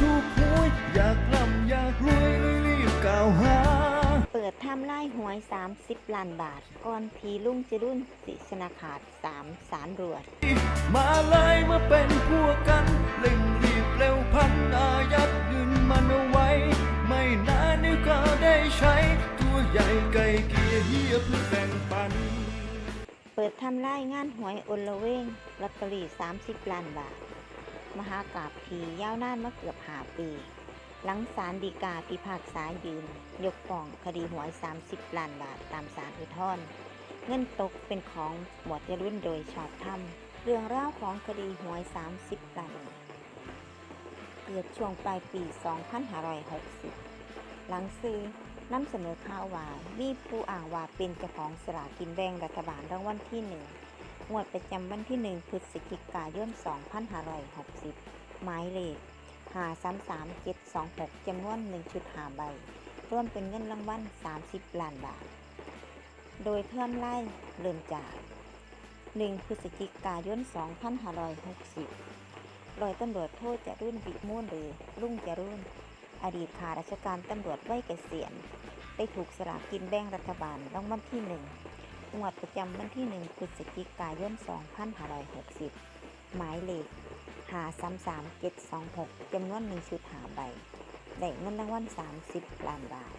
ถูกหวยอยากร่ำอยากรวยเลยรีบกล่าวหา เปิดทำไล่หวย 30 ล้านบาท ก่อนพีลุงจะรุ่นสิชนาขาด 3 สารรวด มาเลยมาเป็นพวกกันเร่งรีบเร็วพันอายัดเงินมันเอาไว้ ไม่นานเดี๋ยวก็ได้ใช้ ตัวใหญ่ไก่เกลียเฮียเพื่อแบ่งปัน เปิดทำไล่งานหวยอลละเวงลอตเตอรี่ 30 ล้านบาท มหากาบพียาวนานมาเกือบหาปี หลังศาลฎีกาพิพากษายืน ยกฟ้องคดีหวย 30 ล้านบาทตามศาลอุทธรณ์เงินตกเป็นของหมวดจรุ่นโดยชอบธรรม เรื่องราวของคดีหวย 30 ล้านเกิดช่วงปลายปี 2560 หลังซื้อนำเสนอข่าวว่ามีผู้อ้างว่าเป็นเจ้าของสลากกินแบ่งรัฐบาลรางวัลที่หนึ่ง งวดประจำวันที่ 1 พฤศจิกายน 2560 หมายเลข533726จำนวน1.5ใบ ร่วมเป็นเงินรางวัล 30 ล้านบาท โดยเพิ่มไล่เริ่มจาก 1 พฤศจิกายน 2560รอยตำรวจโทษจะรุ่นวิมูลหรือลุงจะรุ่น อดีตข้าราชการตำรวจวัยเกษียณ ได้ถูกสลากกินแบ่งรัฐบาลรางวัลที่หนึ่ งวดประจำวันที่หนึ่งพฤศจิกายน 2560 หมายเลข533726จำนวน1ชุดหาใบ ได้เงินรางวัล 30 ล้านบาท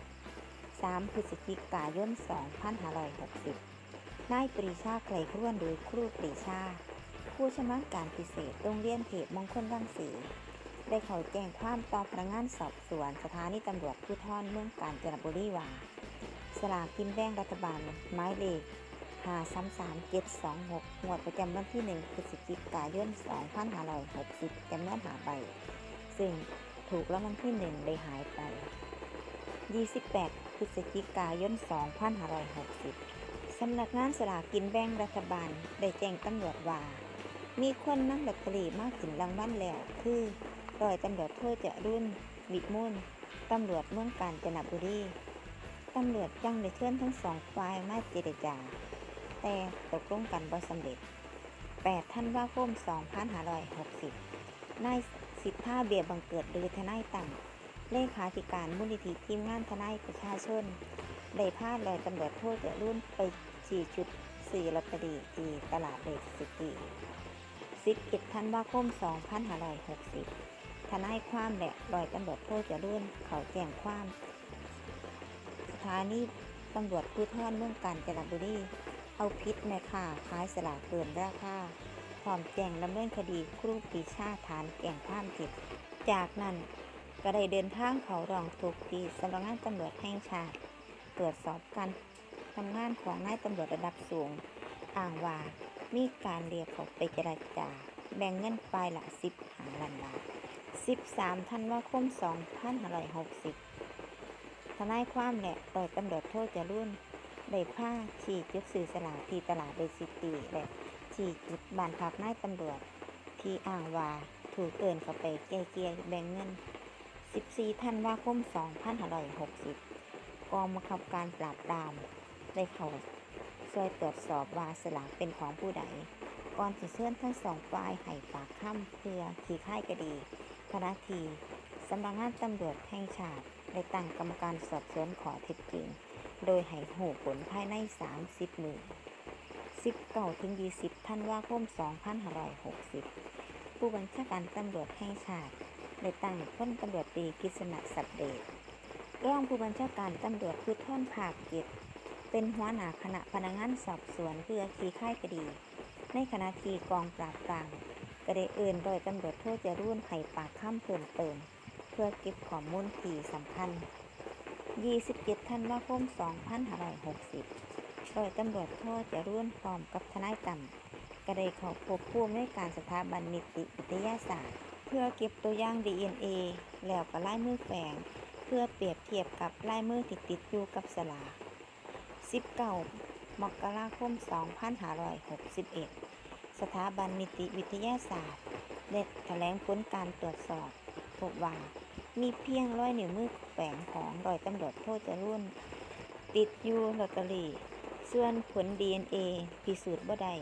3 พฤศจิกายน 2560 นายปรีชาไกลครวนโดยครูปรีชา ผู้ชำนาญการพิเศษโรงเรียนเทพมงคลรังสี ได้เข้าแจ้งความต่อพนักงานสอบสวนสถานีตำรวจภูธรเมืองกาญจนบุรีว่า สลากกินแบ่งรัฐบาลหมายเลข533726งวดประจำวันที่1พฤศจิกายน2560จำนวนหาใบ ซึ่งถูกรางวัลที่1ได้หายไป28พฤศจิกายน2560สำนักงานสลากกินแบ่งรัฐบาลได้แจ้งตำรวจว่า มีคนนำลอตเตอรี่มาขึ้นรางวัลแล้ว คือร้อยตำรวจโทษจะรุ่นวิมุนตำรวจเมืองกาญจนบุรี ตำรวจจังได้เชิญทั้งสองฝ่ายมาเจรจา แต่ตกลงกันบ่สำเร็จ8ธันว่าคม2560 นายสิทธาเบียบังเกิดหรือทนายตั้มเลขาธิการมูลนิธิทีมงานทนายประชาชน ได้พาลอยตำรวจโทษจะรุ่นไปฉีดชุดสี่ลอตเตอรี่ที่ตลาดเด็กสิตี11ธันวาคม2560 ทนายความและรอยตำรวจโทษจะรุ่นเขาแจ้งความ สถานี่ตำรวจภูธรเมืองกาญจนบุรีเอาพิษแม่ค้าขายสลากเกินราคาพร้อมแจ้งดำเนินคดีครูปีชาฐานแก่งความผิด จากนั้นก็ได้เดินทางเขารองทุกข์ที่สำนักงานตำรวจแห่งชาติตรวจสอบการทำงานของนายตำรวจระดับสูงอ้างว่ามีการเรียกเขาไปเจรจา แบ่งเงินไปลายละ10หาล้านบาท13ธันว่าคม2560ทนหหร้อยกสิบ นายความและต่อยตำรวจโทษจะรุ่นได้ผ้าฉีดจุดสื่อสลากที่ตลาดเดซิตีและฉีดจุดบานพักนายตำรวจ ที่อ้างว่าถูกเกินเข้าไปเกลี่ยเกลี่ยแบ่งเงิน 14ธันวาคม2560 กองบังคับการปราบปราม ได้เข้าช่วยตรวจสอบว่าสลากเป็นของผู้ใด ก่อนจะเชิญทั้งสองฝ่ายให้ปากคำเพื่อขี่ค่ายคดีคณะทีสำนักงานตำรวจแห่งชาติ ได้ตั้งกรรมการสอบสวนขอเท็จจริง โดยให้หูผลภายใน 30 มือ19ถึง20ธันว่าคม2560 ผู้บัญชาการตำรวจแห่งชาติได้ตั้งพลตำรวจตีกฤษณะสัตเดชรองผู้บัญชาการตำรวจภูธรภาคเจ็ดเป็นหัวหน้าคณะพนักงานสอบสวนเพื่อขี่ค่ายคดี ในขณะที่กองปราบปรามก็ได้เอื่นโดยตำรวจโทษจะรุ่นให้ปากข้ามเพิ่มเติม เพื่อเก็บข้อมูลที่สำคัญ 27ธันวาคม2560โดยตำรวจโทษจะร่วมพร้อมกับทนายต่ำก็ได้เข้าพบผู้อำนวยการสถาบันนิติวิทยาศาสตร์ เพื่อเก็บตัวอย่าง DNA แล้วก็ลายมือแฝง เพื่อเปรียบเทียบกับลายมือที่ติดอยู่กับสลาก19มกราคม2561 สถาบันนิติวิทยาศาสตร์ ได้แถลงผลการตรวจสอบ พบว่า มีเพียงร้อยนิ้วมือแฝงของรอยตำรวจโทษจะรุ่น ติดอยู่ลอตเตอรี่ ส่วนผล DNA พิสูจน์บ่ได้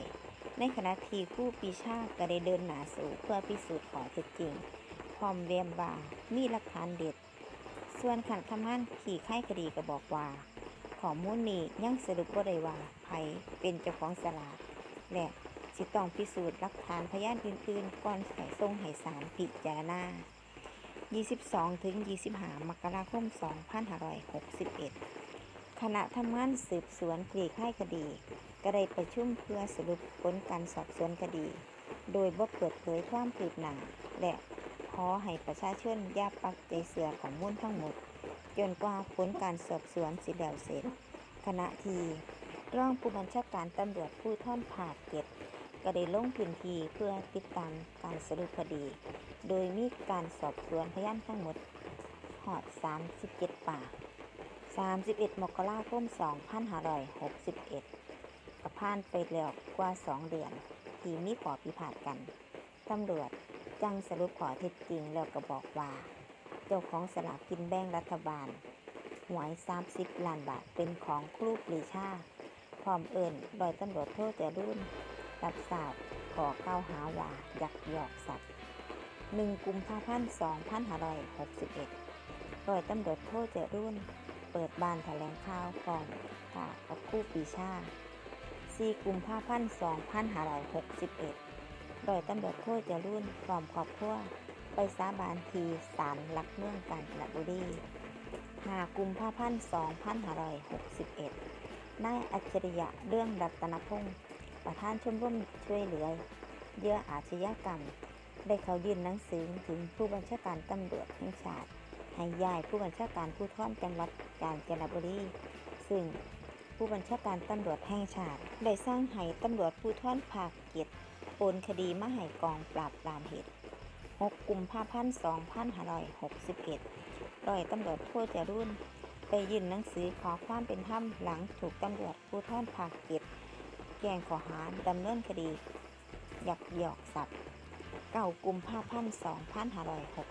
ในขณะที่ผู้ปีชาก็ได้เดินหนาสู่เพื่อพิสูจน์ขอเท็จจริง พร้อมเรียมว่ามีหลักฐานเด็ด ส่วนขันทำงานขี่ไข้คดีก็บอกว่า ข้อมูลนี้ยังสรุปบ่ได้ว่าไผเป็นเจ้าของสลากและสิต้องพิสูจน์หลักฐานพยานอื่นๆ ก่อนใส่ส่งให้ศาลพิจารณา 22 ถึง 25 มกราคม 2561 คณะทำงานสืบสวนคลี่คลายคดี ก็ได้ประชุมเพื่อสรุปผลการสอบสวนคดี โดยบ่เปิดเผยความคืบหน้าและขอให้ประชาชนอย่าปักใจเสือของมูลทั้งหมด จนกว่าผลการสอบสวนสิแล้วเสร็จ ขณะที่รองผู้บัญชาการตำรวจผู้ท่อนภาคเก็ดก็ได้ลงพื้นที่เพื่อติดตามการสรุปคดี โดยมีการสอบสวนพยานทั้งหมดหอด 37 ปาก 31 มกราคม 2561ก็ผ่านไปแล้วกว่า 2 เดือน ที่มีข้อพิพาทกัน ตำรวจจังสรุปข้อเท็จจริงแล้วก็บอกว่า เจ้าของสลากกินแบ่งรัฐบาล หวย 30 ล้านบาทเป็นของครูปรีชา พร้อมเอิญโดยตำรวจโทษจะรุ่นรับทราบขอเข้าหาว่ายักยอกสัตว์ หนึ่งกุมภาพันธ์สองพันห้าร้อยหกสิบเอ็ดโดยตำรวจโทษเจรุ่น เปิดบานแถลงข่าวก่อนค่ะกับคู่ปีชาสี่กุมภาพันธ์สองพันห้าร้อยหกสิบเอ็ดโดยตำรวจโทษเจรุ่นพร้อมครอบครัวไปสาบานทีศาลหลักเมืองกาญจนบุรีห้ากุมภาพันธ์สองพันห้าร้อยหกสิบเอ็ดนายอัจฉริยะเรื่องรัตนพงศ์ประธานชมรมช่วยเหลือเยื่ออาชญากรรม ได้เขายื่นหนังสือถึงผู้บัญชาการตำรวจแห่งชาติให้ย้ายผู้บัญชาการผู้ท่อนจังหวัดกาญจนบุรีซึ่งผู้บัญชาการตำรวจแห่งชาติ ได้สร้างให้ตำรวจผู้ท่อนภาคเกียรติโอนคดีมาให้กองปราบปรามเหตุ 6 กุมภาพันธ์2561ร้อยตำรวจโทษจรุ่นไปยื่นหนังสือขอความเป็นธรรมหลังถูกตำรวจผู้ท่อนภาคเกียรติแจ้งข้อหาดำเนินคดี ยักยอกทรัพย์ เก้ากุมภาพันธ์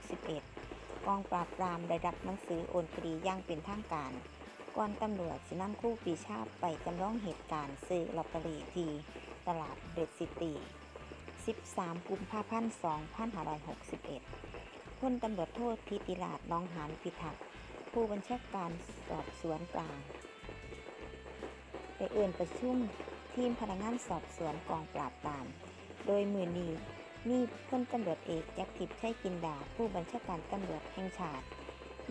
2561 กองปราบปรามได้รับหนังสือโอนคดีย่างเป็นทางการ ก่อนตำรวจสินำคู่ปีชาไปจำลองเหตุการณ์ซื้อลอตเตอรี่ที่ตลาดเรดซิตี้ 13 กุมภาพันธ์2561พลตำรวจโทษทิติราชน้องหานพิทักษ์ผู้บัญชาการสอบสวนกลางได้เอื่นประชุมทีมพนักงานสอบสวนกองปราบปราม โดยมือนี มีพลตำรวจเอกยักษ์ทิพย์ชัยกินดา ผู้บัญชาการตำรวจแห่งชาติ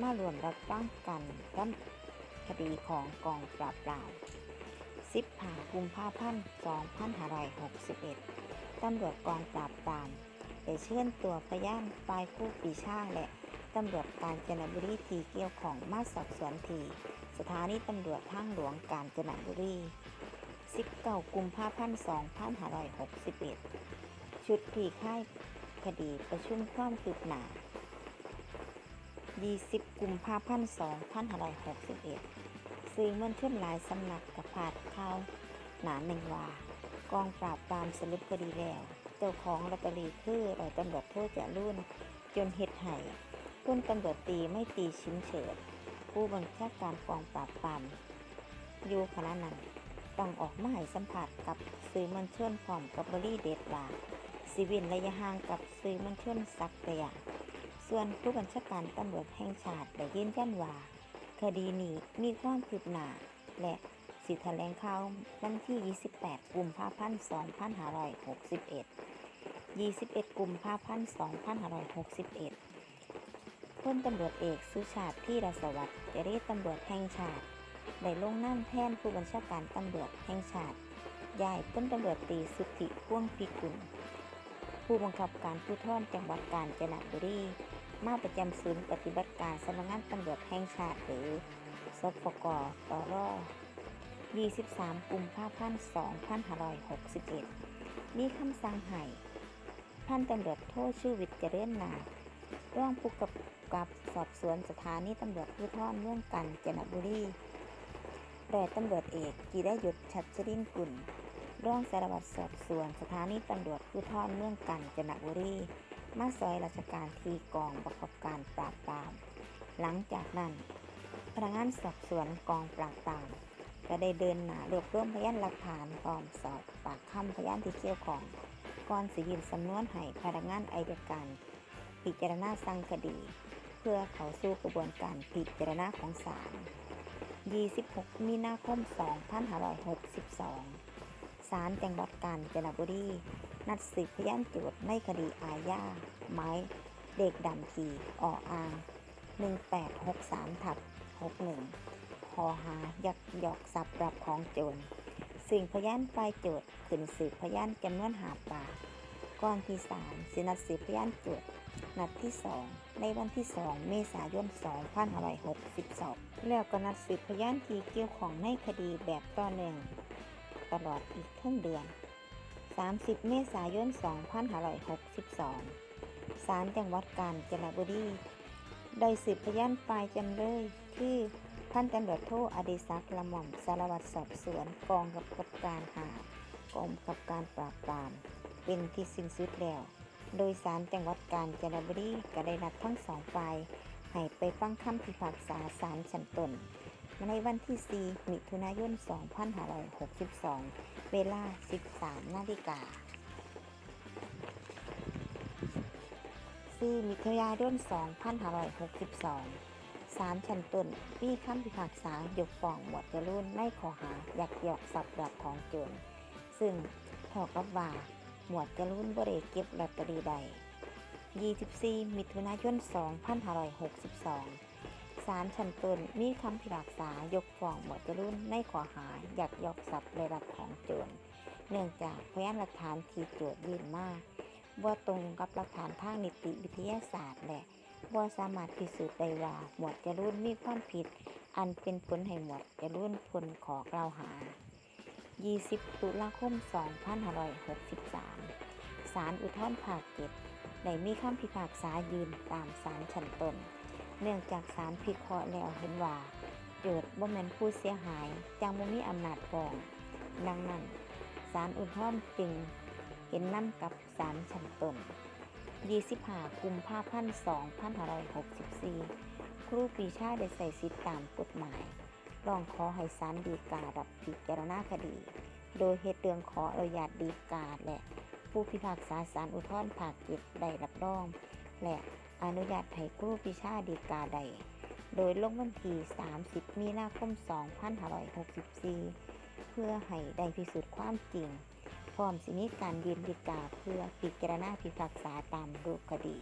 มารวมรับฟังกันรับคดีของกองปราบปราม10ผากุมภาพันธ์2561 ตำรวจกองปราบปรามได้เชิญตัวพยานปลายผู้ปีชาและตำรวจการจนบุรีทีเกี่ยวของมาสอบสวนที สถานีตำรวจทางหลวงกาญจนบุรี19กุมภาพันธ์2561 ชุดคลี่คลายคดีประชุมความคืบหน้า 20 กุมภาพันธ์2561 สื่อมวลชนหลายสำนักกับพาดข่าว หนาหนึ่งว่ากองปราบปรามสรุปคดีแล้ว เจ้าของลอตเตอรี่คือร้อยตำรวจโทษจะรุ่น จนเฮ็ดให้พ้นตำรวจตีไม่ตีชิ้นเฉิด ผู้บัญชาการกองปราบปรามอยู่ขณะนั้นต้องออกมาให้สัมผัสกับสื่อมวลชนพร้อมกับบริเดตว่า สิเวินระยะห่างกับสื่อมวลชนสักระยะส่วนผู้บัญชาการตำรวจแห่งชาติได้ยืนยันว่าคดีนี้มีความคืบหน้าและสิแถลงข่าววันที่ 28 กุมภาพันธ์ 2561 21 กุมภาพันธ์ 2561พลตำรวจเอกสุชาติที่รสวัสดิ์เจรตำรวจแห่งชาติ ได้ลงนามแทนผู้บัญชาการตำรวจแห่งชาติย้ายพลตำรวจตรีสุทธิพ่วงพิกุล ผู้บังคับการภูธรจังหวัดกาญจนบุรีมาประจำศูนย์ปฏิบัติการสำนักงานตำรวจแห่งชาติหรือสปกตร23กุมภาพันธ์2561 มีคำสั่งให้พันตำรวจโทษชื่อวิทย์เจริญนาร่องผู้กับกับสอบสวนสถานีตำรวจภูธรเมืองกันจนบุรีโดยตำรวจเอกกีได้หยุดชัดชรินกุล ร่องสารวัตรสอบสวนสถานีตำรวจภูธรเมืองกันจนบุรี มาซอยราชการทีกองประกอบการปราบปราม หลังจากนั้น พนักงานสอบสวนกองปราบปรามก็ได้เดินหน้ารวบรวมพยานหลักฐานพร้อมสอบปากคำพยานที่เกี่ยวของก่อนสิยินสำนวนให้พนักงานอายการพิจารณาสั่งคดี เพื่อเขาสู่กระบวนการพิจารณาของศาล26 มีนาคม 2562 ศาลจังหวัดกาญจนบุรี นัดสืบพยานโจทย์ในคดีอาญาไม้ เด็กดำทีออ่าง 1863ทับ61ขอหายักยอกทรัพย์รับของโจรสิ่งพยานฝ่ายโจทย์ขึ้นสืบพยานจำนวนหาปากก่อนที่ศาลสินัดสืบพยานโจทย์นัดที่ 2 ในวันที่ 2 เมษายน2562 แล้วก็นัดสืบพยานที่เกี่ยวของในคดีแบบต่อเนื่อง ตลอดอีกทั้งเดือน 30 เมษายน 2562 ศาลจังหวัดกาญจนบุรี ได้สืบพยานฝ่ายจำเลยคือพันตำรวจโทอดิศักดิ์ละหม่อมสารวัตรสอบสวนกองกับกับการหากองกับการปราบปราม เป็นที่สิ้นสุดแล้ว โดยสารจังหวัดกาญจนบุรีก็ได้นัดทั้งสองฝ่ายให้ไปฟังคำพิพากษาศาลชั้นต้น ในวันที่ 4 มิถุนายน 2562 เวลา 13 นาฬิกา 4 มิถุนายน 2562ศาลชั้นต้นมีคำพิพากษายกฟ้องหมวดจรูนในข้อหายักยอกทรัพย์รับของโจร ซึ่งเท่ากับว่าหมวดจรูนบริเก็บลอตเตอรี่ใด 24 มิถุนายน 2562 ศาลชั้นต้นมีคำพิพากษายกฟ้องหมวดจรูนในข้อหายักยอกทรัพย์และรับของโจรเนื่องจากพยานหลักฐานที่โจทยื่นมาว่าตรงกับหลักฐานทางนิติวิทยาศาสตร์และว่าสามารถพิสูจน์ได้ว่าหมวดจรูนมีความผิด อันเป็นผลให้หมวดจรูนพ้นขอกล่าวหา 20 ตุลาคม 2563ศาลอุทธรภาคเจ็ดได้มีคำพิพากษายืนตามศาลชั้นต้น เนื่องจากศาลพิเคราะห์แล้วเห็นว่าโจทย์บ่แมนผู้เสียหายจังบ่มีอำนาจฟ้อง ดังนั้นศาลอุทธรณ์จึงเห็นนํกับศาลชั้นต้น25กุมภาพันธ์2564 ครูปีชาได้ใส่สิทธิตามกฎหมายร้องขอให้ศาลฎีการับพิจารณาคดี โดยเหตุเรื่องขออนุญาตฎีกาและผู้พิพากษาศาลอุทธรณ์ภาคเจ็ดได้รับรอง และ อนุญาตให้ครูปรีชาฎีกาใด โดยลงวันที่ 30 มีนาคม 2564 เพื่อให้ได้พิสูจน์ความจริง พร้อมสิมีการยืนฎีกาเพื่อพิจารณาพิพากษาตามรูปคดี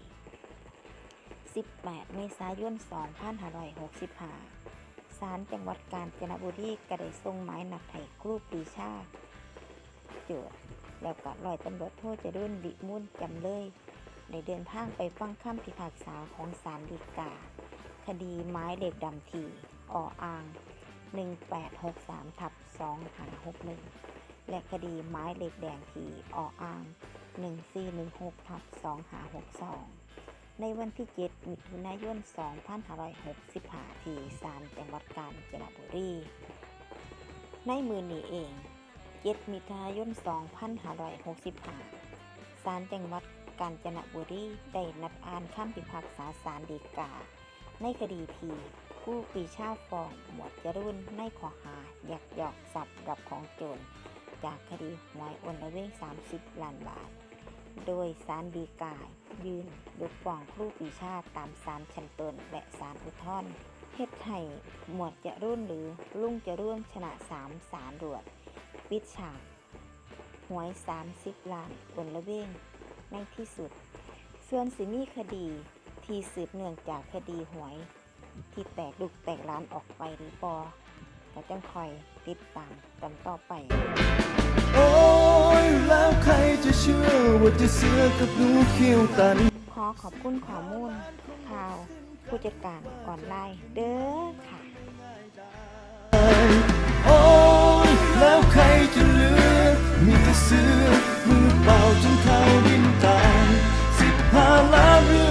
18 เมษายน 2565 ศาลจังหวัดกาญจนบุรีก็ได้ส่งหมายนัดให้ครูปีชาโจทย์แล้วก็ร้อยตำรวจโทษจะรุ่นวิมุลจำเลย ได้เดินทางไปฟังคำพิพากษาของศาลฎีกา คดีไม้เหล็กดำทีออ่าง 1863ทับ2561 และคดีไม้เหล็กแดงทีออ่าง 1416ทับ2562 ในวันที่ 7 มิถุนายน 2565 ที่ศาลจังหวัดกาญจนบุรี ในมือนี้เอง 7 มิถุนายน 2565 ศาลจังหวัด กาญจนบุรีได้นัดอ่านคำพิพากษาศาลฎีกา ในคดีที่ผู้ปีชาฟ้องหมวดจรุนในข้อหาหยักยอกทรัพย์รับของโจรจากคดีหวยอนละเวง 30 ล้านบาท โดยศาลฎีกายืนยกฟ้องครูปีชาตามศาลชั้นต้นและศาลอุทธรณ์เฮ็ดให้หมวดจรุ่นหรือลุงจรุ่นชนะสามศาลรวดปิดฉากหวย 30 ล้านอนละเวง ในที่สุด ส่วนสิมีคดีที่สืบเนื่องจากคดีหวย ที่แตกดุกแตกร้านออกไปหรือปอก็จังคอยติดตามกันต่อไป โอ้ยแล้วใครจะเชื่อว่าจะเสือกับหนูเขี้ยวตัน ขอขอบคุณข้อมูลข่าว ผู้จัดการออนไลน์เด้อค่ะ โอ้ยแล้วใครจะเหลือ มีแต่เสือมือเปล่าจนเท้าดินตายสิบห้าล้านเรือ